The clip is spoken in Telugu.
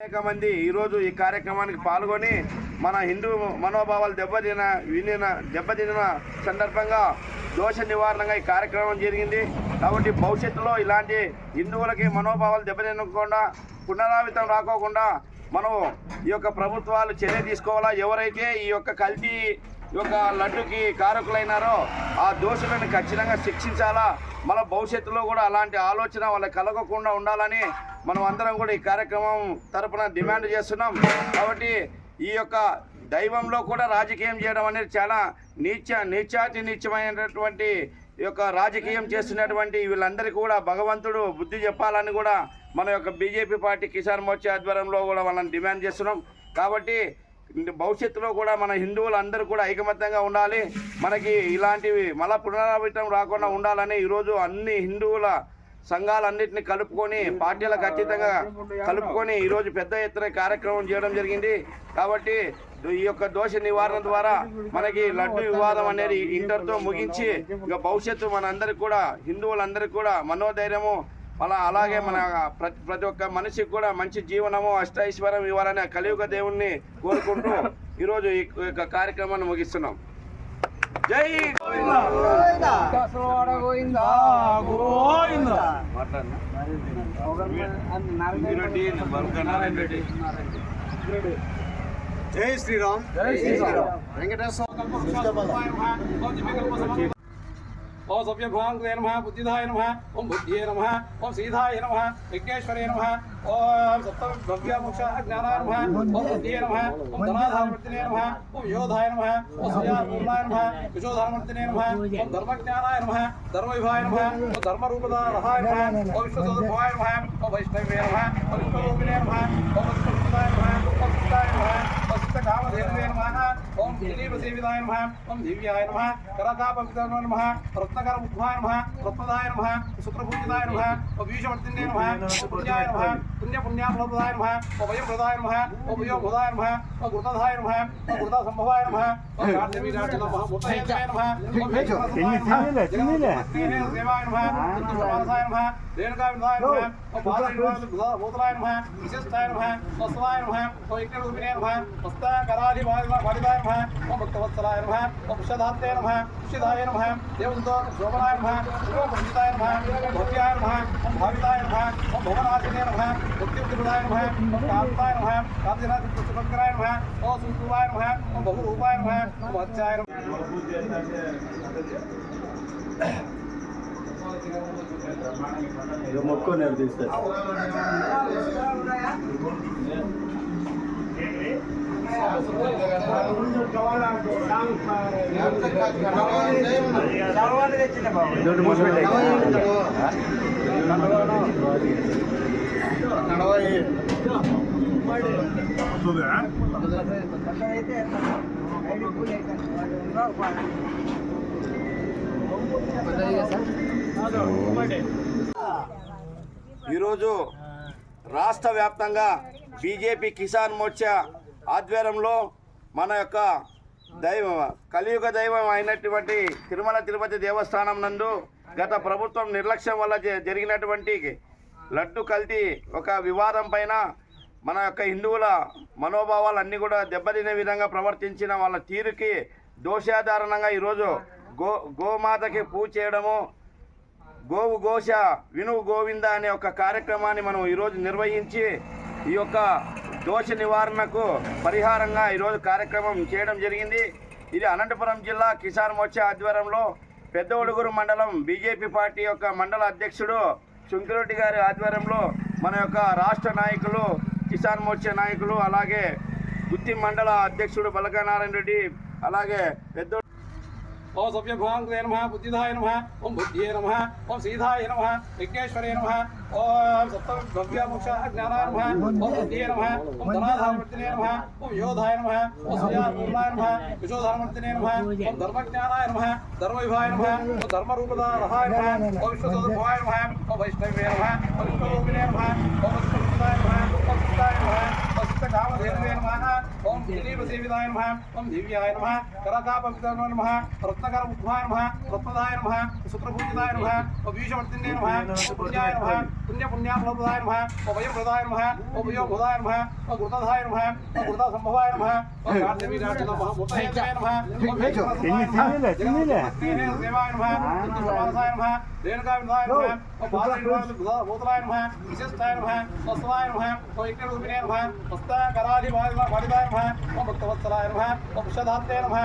అనేక మంది ఈరోజు ఈ కార్యక్రమానికి పాల్గొని మన హిందూ మనోభావాలు దెబ్బతిన వినిన దెబ్బతిన సందర్భంగా దోష నివారణగా ఈ కార్యక్రమం జరిగింది. కాబట్టి భవిష్యత్తులో ఇలాంటి హిందువులకి మనోభావాలు దెబ్బతినకుండా పునరావితం రాకోకుండా మనం ఈ యొక్క ప్రభుత్వాలు చర్య తీసుకోవాలా? ఎవరైతే ఈ యొక్క కల్తీ ఈ యొక్క లడ్డుకి కారకులైనారో ఆ దోషులను ఖచ్చితంగా శిక్షించాలా? మన భవిష్యత్తులో కూడా అలాంటి ఆలోచన వాళ్ళకి కలగకుండా ఉండాలని మనం అందరం కూడా ఈ కార్యక్రమం తరపున డిమాండ్ చేస్తున్నాం. కాబట్టి ఈ యొక్క దైవంలో కూడా రాజకీయం చేయడం అనేది చాలా నీచ నీచాతి నీచమైనటువంటి ఈ యొక్క రాజకీయం చేస్తున్నటువంటి వీళ్ళందరికీ కూడా భగవంతుడు బుద్ధి చెప్పాలని కూడా మన యొక్క బీజేపీ పార్టీ కిసాన్ మోర్చా ఆధ్వర్యంలో కూడా వాళ్ళని డిమాండ్ చేస్తున్నాం. కాబట్టి భవిష్యత్తులో కూడా మన హిందువులందరూ కూడా ఐకమత్యంగా ఉండాలి. మనకి ఇలాంటివి మళ్ళా పునరావృతం రాకుండా ఉండాలని ఈరోజు అన్ని హిందువుల సంఘాలన్నింటినీ కలుపుకొని పార్టీలకు ఖచ్చితంగా కలుపుకొని ఈరోజు పెద్ద ఎత్తున కార్యక్రమం చేయడం జరిగింది. కాబట్టి ఈ యొక్క దోష నివారణ ద్వారా మనకి లడ్డు వివాదం అనేది ఇంటర్తో ముగించి ఇక భవిష్యత్తు మనందరికి కూడా హిందువులందరికీ కూడా మనోధైర్యము అలా అలాగే మన ప్రతి ప్రతి ఒక్క మనిషికి కూడా మంచి జీవనము అష్టైశ్వర్యం ఇవ్వాలని ఆ కలియుగ దేవుణ్ణి కోరుకుంటూ ఈరోజు ఈ యొక్క కార్యక్రమాన్ని ముగిస్తున్నాం. జై జై శ్రీరామ్. జై శ్రీరామ్. వెంకటేశ్వర ओम सव्यभुवाङ्कृते नमः बुद्धिधाय नमः ओम बुद्धिये नमः ओम सीधाय नमः विघ्नेश्वरे नमः ओम सप्तभव्यमोक्षाः ज्ञानाय नमः ओम बुद्धिये नमः ओम नमः ओम योधाय नमः ओम नमः विशोधारवर्तिने नमः ओम धर्मज्ञानाय नमः धर्मविभाय नमः ओम धर्मरूपदारहाय नमः ओम नमः ओम वैष्णवे नमः ओम विश्वरूपिणे नमः ओम नमः ओम सुताय कामधेनवे नमः ओम दिलीपसेविताय नमः ओम दिव्याय नमः करकापविताय नमः रत्नकर उद्भाय नमः रत्नदाय नमः शुक्रपूजिताय नमः ओबीशवर्तिने नमः पुण्याय नमः पुण्यपुण्याफलप्रदाय नमः ओभयप्रदाय नमः ओभयोभदाय नमः ओगुरुदाय नमः ओगुरुदासंभवाय नमः ओकार्तिवीराज नमः मुतहेताय नमः ओभयप्रदाय नमः देवाय नमः समाधाय नमः रेणुकाविदाय नमः ओबालाय नमः भूतलाय नमः विशेषताय नमः वसवाय नमः ओइक्यरूपिणे नमः वस्ताय कराधिवाय नमः भारिदाय नमः। ओम भक्तवत्सलाय नमः। ओम षदात्ते नमः। षिदाय नमः। देवदूत शोभनाय नमः। ओम पंडिताय नमः। भक्त्याय नमः। ओम भाविताय नमः। ओम भवनाशिने नमः। मुक्तिप्रदाय नमः। ओम कांताय नमः। कांतिनाथ पुष्पकराय नमः। ओम सुकुमाय नमः। ओम बहुरूपाय नमः। ओम अच्छाय नमः ಇದು ಮಕ್ಕಳು ನಿರ್ದಿಷ್ಟ దొడ్డు మూసిపెట్టాయి ఈరోజు రాష్ట్ర వ్యాప్తంగా బీజేపీ కిసాన్ మోర్చా ఆధ్వర్యంలో మన యొక్క దైవం కలియుగ దైవం అయినటువంటి తిరుమల తిరుపతి దేవస్థానం నందు గత ప్రభుత్వం నిర్లక్ష్యం వల్ల జ- జరిగినటువంటి లడ్డు కల్తీ ఒక వివాదం పైన మన యొక్క హిందువుల మనోభావాలు అన్నీ కూడా దెబ్బతినే విధంగా ప్రవర్తించిన వాళ్ళ తీరుకి దోషాధారణంగా ఈరోజు గో గోమాతకి పూజ చేయడము గోవు ఘోష వినువు గోవింద అనే ఒక కార్యక్రమాన్ని మనం ఈరోజు నిర్వహించి ఈ యొక్క దోష నివారణకు పరిహారంగా ఈరోజు కార్యక్రమం చేయడం జరిగింది. ఇది అనంతపురం జిల్లా కిసాన్ మోర్చా ఆధ్వర్యంలో పెద్ద ఒడుగురు మండలం బీజేపీ పార్టీ యొక్క మండల అధ్యక్షుడు శుంకిరెడ్డి గారి ఆధ్వర్యంలో మన యొక్క రాష్ట్ర నాయకులు కిసాన్ మోర్చా నాయకులు అలాగే గుత్తి మండల అధ్యక్షుడు బలకనారాయణ రెడ్డి అలాగే పెద్ద ஓம் சௌபியகுணாங்குதே நம புத்திதாய நம ஓம் புத்தியே நம ஓம் சீதாய நம விக்னேஸ்வரே நம ஓம் சப்தவ்யமோக்ஷா ஜானாய நம ஓம் புத்தியே நம ஓம் தனாதாரமர்த்தினே நம ஓம் யோதாய நம ஓம் சுயாபூர்ணாய நம விசோதாரமர்த்தினே நம ஓம் தர்மஜானாய நம தர்மவிபாய நம ஓம் தர்மரூபதாரகாய நம ஓம் விஸ்வதோதபாய நம ஓம் வைஷ்ணவே நம ஓம் விஸ்வரூபிணே நம ஓம் விஸ்வரூபிதாய நம ஓம் சித்தாய நம ஓம் சித்தகாமதேனவே நம ஓம் திலீபசேவிதாய நம ஓம் திவ்யாய நம കരകാപവിതായ നമഃ രത്നകര ഉദ്ധായ നമഃ രത്നദായ നമഃ ശുക്രഭൂജിതായ നമഃ വീശവർത്തിൻ്റെ നമഃ പുണ്യായ നമഃ പുണ്യപുണ്യാഫലപ്രദായ നമഃ ഉപയോഗപ്രദായ നമഃ ഉപയോഗഭൂതായ നമഃ ഗുരുതധായ നമഃ ഗുരുതസംഭവായ നമഃ കാർത്തികരാജ നമഃ മുത്തഹേതായ നമഃ ദേവായ നമഃ സമാനസായ നമः ദേവകാവിനായ നമഃ ഭൂതലായ നമഃ വിശിഷ്ടായ നമഃ സ്വസ്ഥനായ നമഃ സ്വൈക്യരൂപിണേ നമഃ സ്വസ്ഥകരാധിപാലിതായ നമഃ ഭക്തവത്സലായ നമഃ പുഷധാത്തേ നമഃ